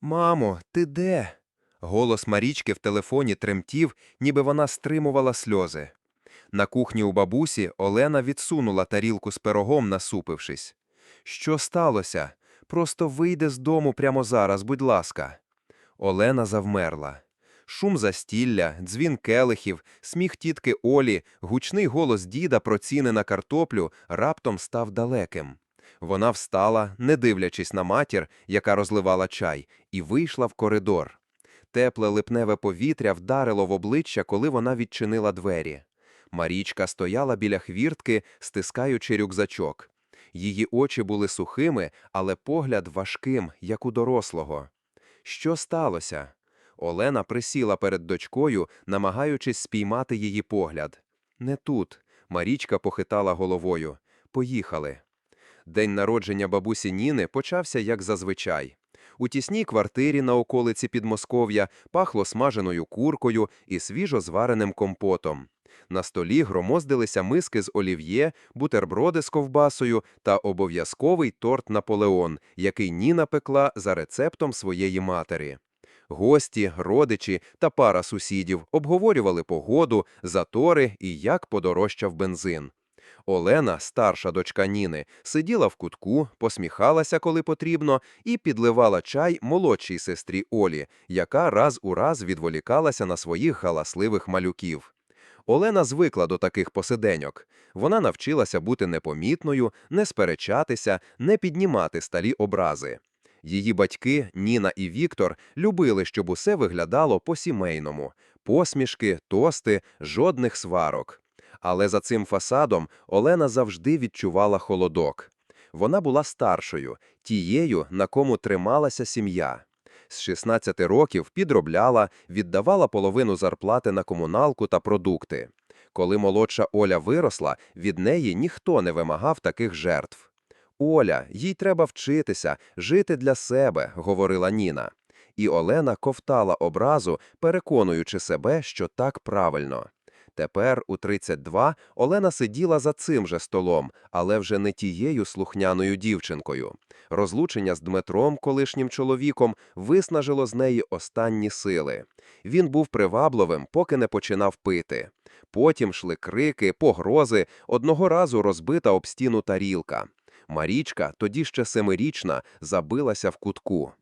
Мамо, ти де? Голос Марічки в телефоні тремтів, ніби вона стримувала сльози. На кухні у бабусі Олена відсунула тарілку з пирогом, насупившись. Що сталося? Просто вийди з дому прямо зараз, будь ласка. Олена завмерла. Шум застілля, дзвін келихів, сміх тітки Олі, гучний голос діда про ціни на картоплю раптом став далеким. Вона встала, не дивлячись на матір, яка розливала чай, і вийшла в коридор. Тепле липневе повітря вдарило в обличчя, коли вона відчинила двері. Марічка стояла біля хвіртки, стискаючи рюкзачок. Її очі були сухими, але погляд важким, як у дорослого. Що сталося? Олена присіла перед дочкою, намагаючись спіймати її погляд. Не тут. Марічка похитала головою. Поїхали. День народження бабусі Ніни почався як зазвичай. У тісній квартирі на околиці Підмосков'я пахло смаженою куркою і свіжо звареним компотом. На столі громоздилися миски з олів'є, бутерброди з ковбасою та обов'язковий торт Наполеон, який Ніна пекла за рецептом своєї матері. Гості, родичі та пара сусідів обговорювали погоду, затори і як подорожчав бензин. Олена, старша дочка Ніни, сиділа в кутку, посміхалася, коли потрібно, і підливала чай молодшій сестрі Олі, яка раз у раз відволікалася на своїх галасливих малюків. Олена звикла до таких посиденьок. Вона навчилася бути непомітною, не сперечатися, не піднімати сталі образи. Її батьки, Ніна і Віктор, любили, щоб усе виглядало по-сімейному. Посмішки, тости, жодних сварок. Але за цим фасадом Олена завжди відчувала холодок. Вона була старшою, тією, на кому трималася сім'я. З 16 років підробляла, віддавала половину зарплати на комуналку та продукти. Коли молодша Оля виросла, від неї ніхто не вимагав таких жертв. Оля, їй треба вчитися, жити для себе, говорила Ніна. І Олена ковтала образу, переконуючи себе, що так правильно. Тепер, у 32, Олена сиділа за цим же столом, але вже не тією слухняною дівчинкою. Розлучення з Дмитром, колишнім чоловіком, виснажило з неї останні сили. Він був привабливим, поки не починав пити. Потім шли крики, погрози, одного разу розбита об стіну тарілка. Марічка, тоді ще семирічна, забилася в кутку.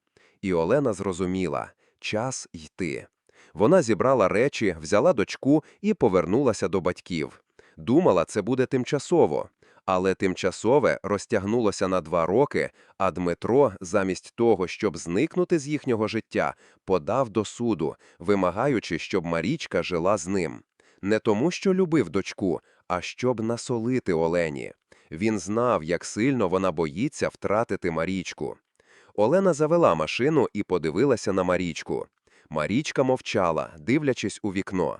І Олена зрозуміла – час йти. Вона зібрала речі, взяла дочку і повернулася до батьків. Думала, це буде тимчасово. Але тимчасове розтягнулося на два роки, а Дмитро, замість того, щоб зникнути з їхнього життя, подав до суду, вимагаючи, щоб Марічка жила з ним. Не тому, що любив дочку, а щоб насолити Олені. Він знав, як сильно вона боїться втратити Марічку. Олена завела машину і подивилася на Марічку. Марічка мовчала, дивлячись у вікно.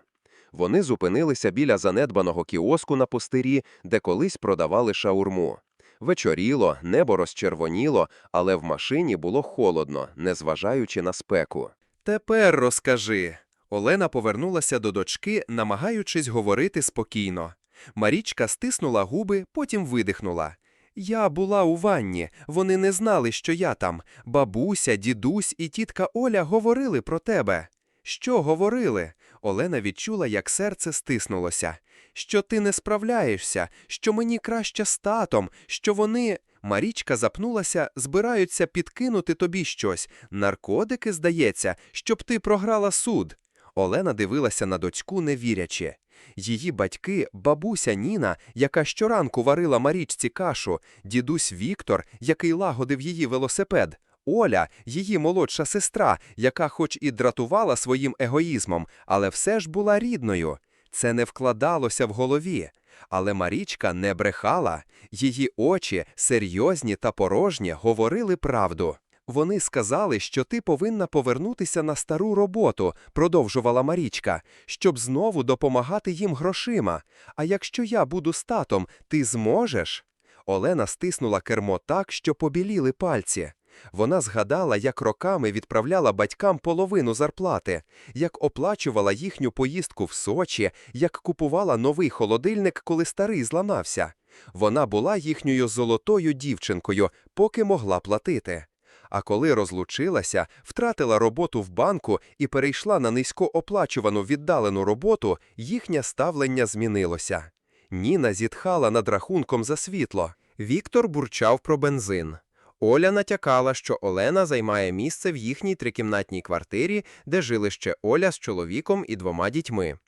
Вони зупинилися біля занедбаного кіоску на пустирі, де колись продавали шаурму. Вечоріло, небо розчервоніло, але в машині було холодно, незважаючи на спеку. Тепер розкажи. Олена повернулася до дочки, намагаючись говорити спокійно. Марічка стиснула губи, потім видихнула. Я була у ванні, вони не знали, що я там. Бабуся, дідусь і тітка Оля говорили про тебе. Що говорили? Олена відчула, як серце стиснулося. Що ти не справляєшся, що мені краще з татом, що вони. Марічка запнулася, збираються підкинути тобі щось. Наркотики, здається, щоб ти програла суд. Олена дивилася на дочку, не вірячи. Її батьки, бабуся Ніна, яка щоранку варила Марічці кашу, дідусь Віктор, який лагодив її велосипед, Оля, її молодша сестра, яка хоч і дратувала своїм егоїзмом, але все ж була рідною. Це не вкладалося в голові. Але Марічка не брехала, її очі, серйозні та порожні, говорили правду. Вони сказали, що ти повинна повернутися на стару роботу, продовжувала Марічка, щоб знову допомагати їм грошима. А якщо я буду з татом, ти зможеш? Олена стиснула кермо так, що побіліли пальці. Вона згадала, як роками відправляла батькам половину зарплати, як оплачувала їхню поїздку в Сочі, як купувала новий холодильник, коли старий зламався. Вона була їхньою золотою дівчинкою, поки могла платити. А коли розлучилася, втратила роботу в банку і перейшла на низькооплачувану віддалену роботу, їхнє ставлення змінилося. Ніна зітхала над рахунком за світло. Віктор бурчав про бензин. Оля натякала, що Олена займає місце в їхній трикімнатній квартирі, де жили ще Оля з чоловіком і двома дітьми.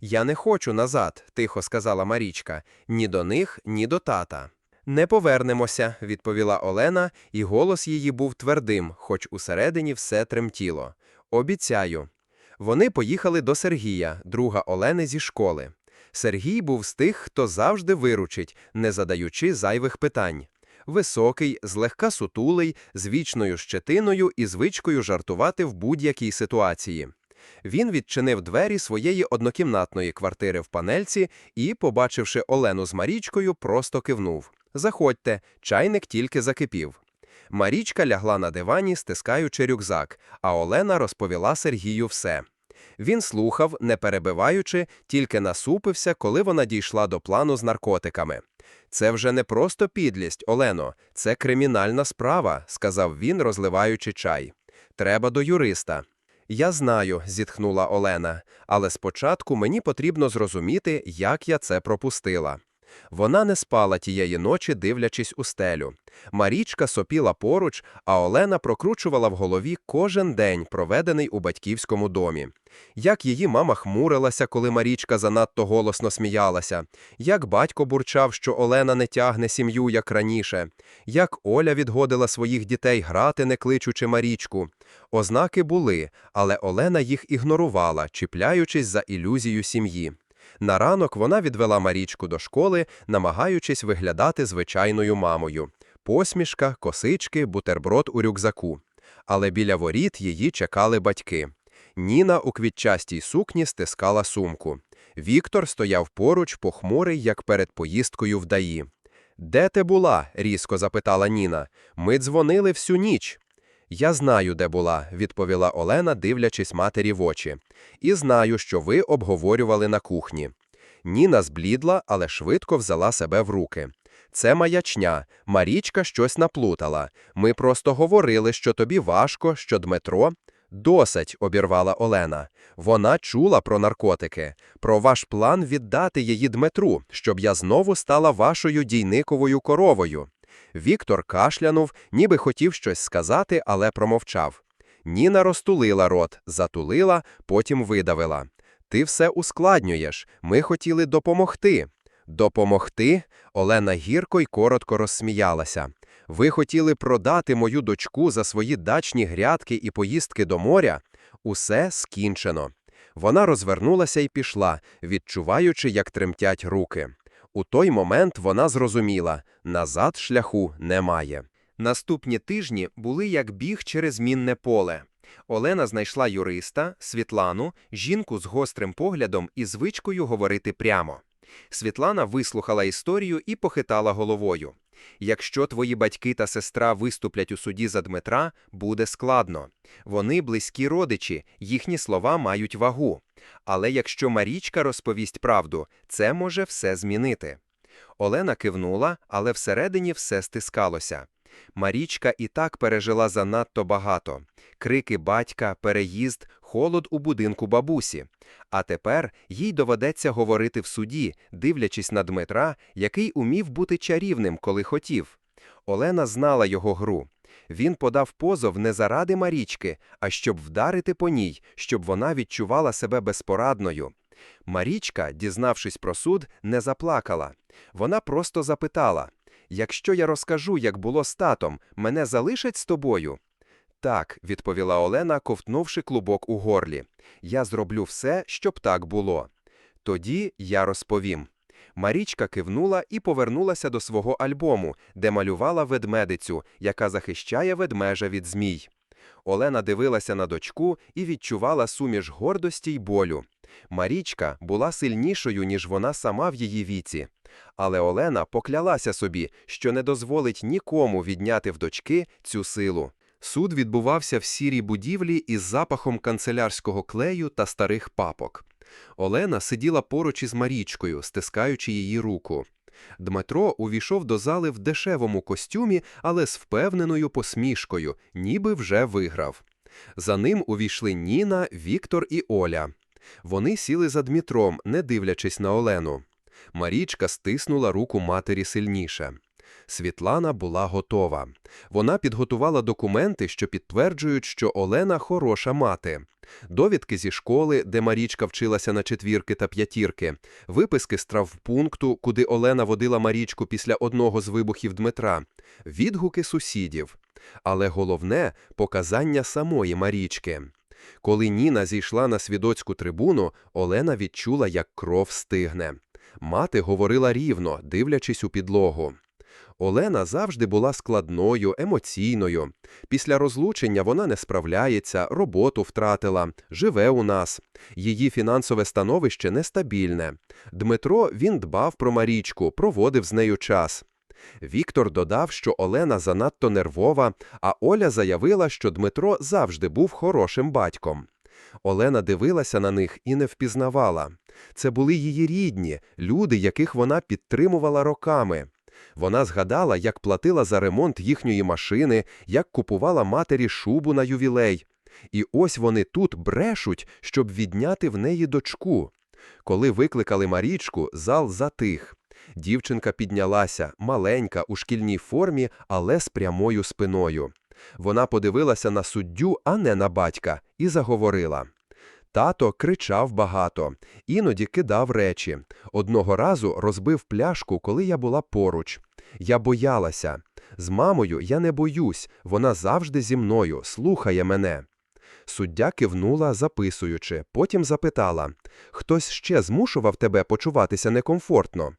Я не хочу назад, тихо сказала Марічка, ні до них, ні до тата. Не повернемося, відповіла Олена, і голос її був твердим, хоч усередині все тремтіло. Обіцяю. Вони поїхали до Сергія, друга Олени зі школи. Сергій був з тих, хто завжди виручить, не задаючи зайвих питань. Високий, злегка сутулий, з вічною щетиною і звичкою жартувати в будь-якій ситуації. Він відчинив двері своєї однокімнатної квартири в панельці і, побачивши Олену з Марічкою, просто кивнув. Заходьте, чайник тільки закипів. Марічка лягла на дивані, стискаючи рюкзак, а Олена розповіла Сергію все. Він слухав, не перебиваючи, тільки насупився, коли вона дійшла до плану з наркотиками. Це вже не просто підлість, Олено, це кримінальна справа, сказав він, розливаючи чай. Треба до юриста. Я знаю, зітхнула Олена, але спочатку мені потрібно зрозуміти, як я це пропустила. Вона не спала тієї ночі, дивлячись у стелю. Марічка сопіла поруч, а Олена прокручувала в голові кожен день, проведений у батьківському домі. Як її мама хмурилася, коли Марічка занадто голосно сміялася, як батько бурчав, що Олена не тягне сім'ю, як раніше, як Оля відгодила своїх дітей грати, не кличучи Марічку. Ознаки були, але Олена їх ігнорувала, чіпляючись за ілюзію сім'ї. На ранок вона відвела Марічку до школи, намагаючись виглядати звичайною мамою. Посмішка, косички, бутерброд у рюкзаку. Але біля воріт її чекали батьки. Ніна у квітчастій сукні стискала сумку. Віктор стояв поруч, похмурий, як перед поїздкою в даї. Де ти була? різко запитала Ніна. Ми дзвонили всю ніч. Я знаю, де була, відповіла Олена, дивлячись матері в очі. І знаю, що ви обговорювали на кухні. Ніна зблідла, але швидко взяла себе в руки. Це маячня, Марічка щось наплутала. Ми просто говорили, що тобі важко, що Дмитро. Досить, обірвала Олена. Вона чула про наркотики, про ваш план віддати її Дмитру, щоб я знову стала вашою дійниковою коровою. Віктор кашлянув, ніби хотів щось сказати, але промовчав. Ніна розтулила рот, затулила, потім видавила. Ти все ускладнюєш. Ми хотіли допомогти. Допомогти? Олена гірко й коротко розсміялася. Ви хотіли продати мою дочку за свої дачні грядки і поїздки до моря? Усе скінчено. Вона розвернулася і пішла, відчуваючи, як тремтять руки. У той момент вона зрозуміла назад шляху немає. Наступні тижні були як біг через мінне поле. Олена знайшла юриста, Світлану, жінку з гострим поглядом і звичкою говорити прямо. Світлана вислухала історію і похитала головою. Якщо твої батьки та сестра виступлять у суді за Дмитра, буде складно. Вони близькі родичі, їхні слова мають вагу. Але якщо Марічка розповість правду, це може все змінити. Олена кивнула, але всередині все стискалося. Марічка і так пережила занадто багато крики батька, переїзд, холод у будинку бабусі. А тепер їй доведеться говорити в суді, дивлячись на Дмитра, який умів бути чарівним, коли хотів. Олена знала його гру. Він подав позов не заради Марічки, а щоб вдарити по ній, щоб вона відчувала себе безпорадною. Марічка, дізнавшись про суд, не заплакала. Вона просто запитала Якщо я розкажу, як було з татом, мене залишать з тобою? Так, відповіла Олена, ковтнувши клубок у горлі. Я зроблю все, щоб так було. Тоді я розповім. Марічка кивнула і повернулася до свого альбому, де малювала ведмедицю, яка захищає ведмежа від змій. Олена дивилася на дочку і відчувала суміш гордості й болю. Марічка була сильнішою, ніж вона сама в її віці. Але Олена поклялася собі, що не дозволить нікому відняти в дочки цю силу. Суд відбувався в сірій будівлі із запахом канцелярського клею та старих папок. Олена сиділа поруч із Марічкою, стискаючи її руку. Дмитро увійшов до зали в дешевому костюмі, але з впевненою посмішкою, ніби вже виграв. За ним увійшли Ніна, Віктор і Оля. Вони сіли за Дмитром, не дивлячись на Олену. Марічка стиснула руку матері сильніше. Світлана була готова. Вона підготувала документи, що підтверджують, що Олена хороша мати. Довідки зі школи, де Марічка вчилася на четвірки та п'ятірки, виписки з травмпункту, куди Олена водила Марічку після одного з вибухів Дмитра, відгуки сусідів. Але головне – показання самої Марічки. Коли Ніна зійшла на свідоцьку трибуну, Олена відчула, як кров стигне. Мати говорила рівно, дивлячись у підлогу. Олена завжди була складною, емоційною. Після розлучення вона не справляється, роботу втратила, живе у нас. Її фінансове становище нестабільне. Дмитро він дбав про Марічку, проводив з нею час. Віктор додав, що Олена занадто нервова, а Оля заявила, що Дмитро завжди був хорошим батьком. Олена дивилася на них і не впізнавала. Це були її рідні, люди, яких вона підтримувала роками. Вона згадала, як платила за ремонт їхньої машини, як купувала матері шубу на ювілей. І ось вони тут брешуть, щоб відняти в неї дочку. Коли викликали Марічку, зал затих. Дівчинка піднялася, маленька, у шкільній формі, але з прямою спиною. Вона подивилася на суддю, а не на батька, і заговорила. Тато кричав багато, іноді кидав речі. Одного разу розбив пляшку, коли я була поруч. Я боялася. З мамою я не боюсь, вона завжди зі мною, слухає мене. Суддя кивнула, записуючи, потім запитала Хтось ще змушував тебе почуватися некомфортно?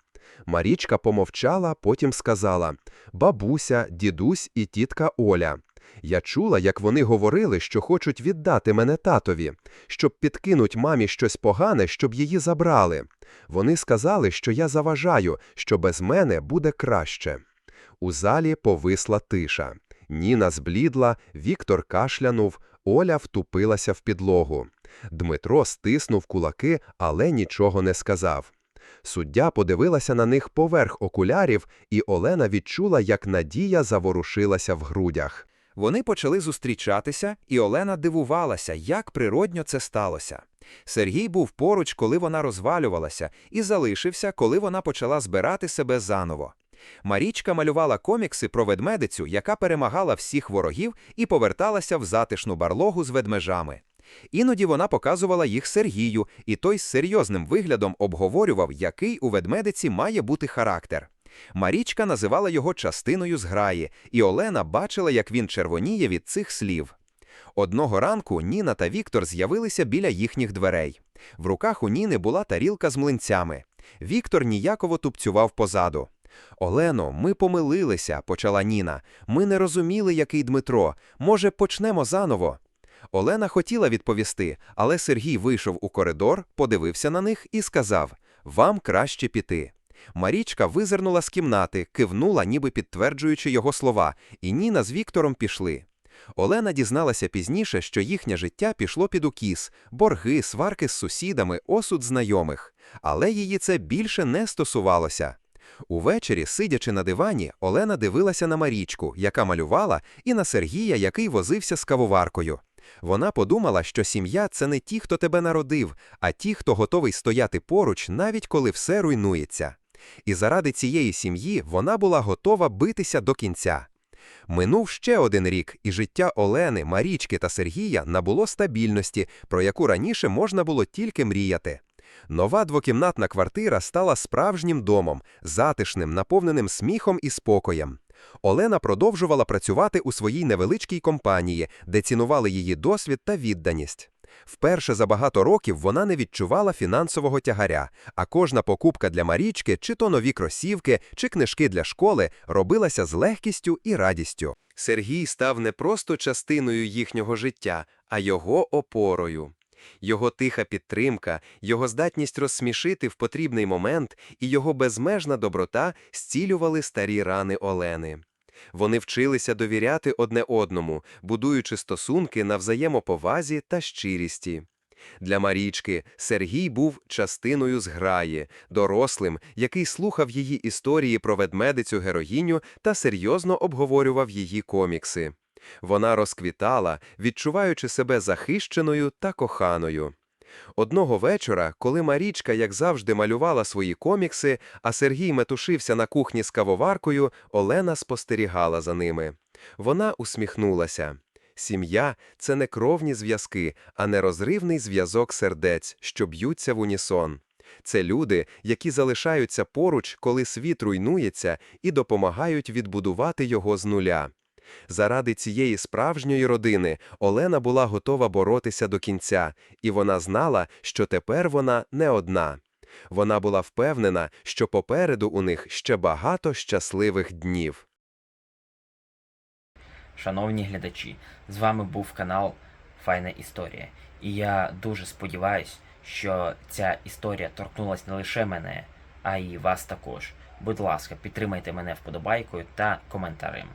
Марічка помовчала, потім сказала Бабуся, дідусь і тітка Оля. Я чула, як вони говорили, що хочуть віддати мене татові, щоб підкинуть мамі щось погане, щоб її забрали. Вони сказали, що я заважаю, що без мене буде краще. У залі повисла тиша. Ніна зблідла, Віктор кашлянув, Оля втупилася в підлогу. Дмитро стиснув кулаки, але нічого не сказав. Суддя подивилася на них поверх окулярів, і Олена відчула, як надія заворушилася в грудях. Вони почали зустрічатися, і Олена дивувалася, як природньо це сталося. Сергій був поруч, коли вона розвалювалася, і залишився, коли вона почала збирати себе заново. Марічка малювала комікси про ведмедицю, яка перемагала всіх ворогів і поверталася в затишну барлогу з ведмежами. Іноді вона показувала їх Сергію, і той з серйозним виглядом обговорював, який у ведмедиці має бути характер. Марічка називала його частиною зграї, і Олена бачила, як він червоніє від цих слів. Одного ранку Ніна та Віктор з'явилися біля їхніх дверей. В руках у Ніни була тарілка з млинцями. Віктор ніяково тупцював позаду. Олено, ми помилилися, почала Ніна. Ми не розуміли, який Дмитро. Може, почнемо заново. Олена хотіла відповісти, але Сергій вийшов у коридор, подивився на них і сказав: Вам краще піти. Марічка визирнула з кімнати, кивнула, ніби підтверджуючи його слова, і Ніна з Віктором пішли. Олена дізналася пізніше, що їхнє життя пішло під укіс, борги, сварки з сусідами, осуд знайомих, але її це більше не стосувалося. Увечері, сидячи на дивані, Олена дивилася на Марічку, яка малювала, і на Сергія, який возився з кавоваркою. Вона подумала, що сім'я це не ті, хто тебе народив, а ті, хто готовий стояти поруч, навіть коли все руйнується. І заради цієї сім'ї вона була готова битися до кінця. Минув ще один рік, і життя Олени, Марічки та Сергія набуло стабільності, про яку раніше можна було тільки мріяти. Нова двокімнатна квартира стала справжнім домом, затишним, наповненим сміхом і спокоєм. Олена продовжувала працювати у своїй невеличкій компанії, де цінували її досвід та відданість. Вперше за багато років вона не відчувала фінансового тягаря, а кожна покупка для Марічки, чи то нові кросівки, чи книжки для школи, робилася з легкістю і радістю. Сергій став не просто частиною їхнього життя, а його опорою. Його тиха підтримка, його здатність розсмішити в потрібний момент і його безмежна доброта зцілювали старі рани Олени. Вони вчилися довіряти одне одному, будуючи стосунки на взаємоповазі та щирісті. Для Марічки Сергій був частиною зграї, дорослим, який слухав її історії про ведмедицю героїню та серйозно обговорював її комікси. Вона розквітала, відчуваючи себе захищеною та коханою. Одного вечора, коли Марічка, як завжди, малювала свої комікси, а Сергій метушився на кухні з кавоваркою, Олена спостерігала за ними. Вона усміхнулася. Сім'я – це не кровні зв'язки, а нерозривний зв'язок сердець, що б'ються в унісон. Це люди, які залишаються поруч, коли світ руйнується, і допомагають відбудувати його з нуля. Заради цієї справжньої родини Олена була готова боротися до кінця, і вона знала, що тепер вона не одна. Вона була впевнена, що попереду у них ще багато щасливих днів. Шановні глядачі, з вами був канал Файна Історія. І я дуже сподіваюсь, що ця історія торкнулась не лише мене, а й вас також. Будь ласка, підтримайте мене вподобайкою та коментарем.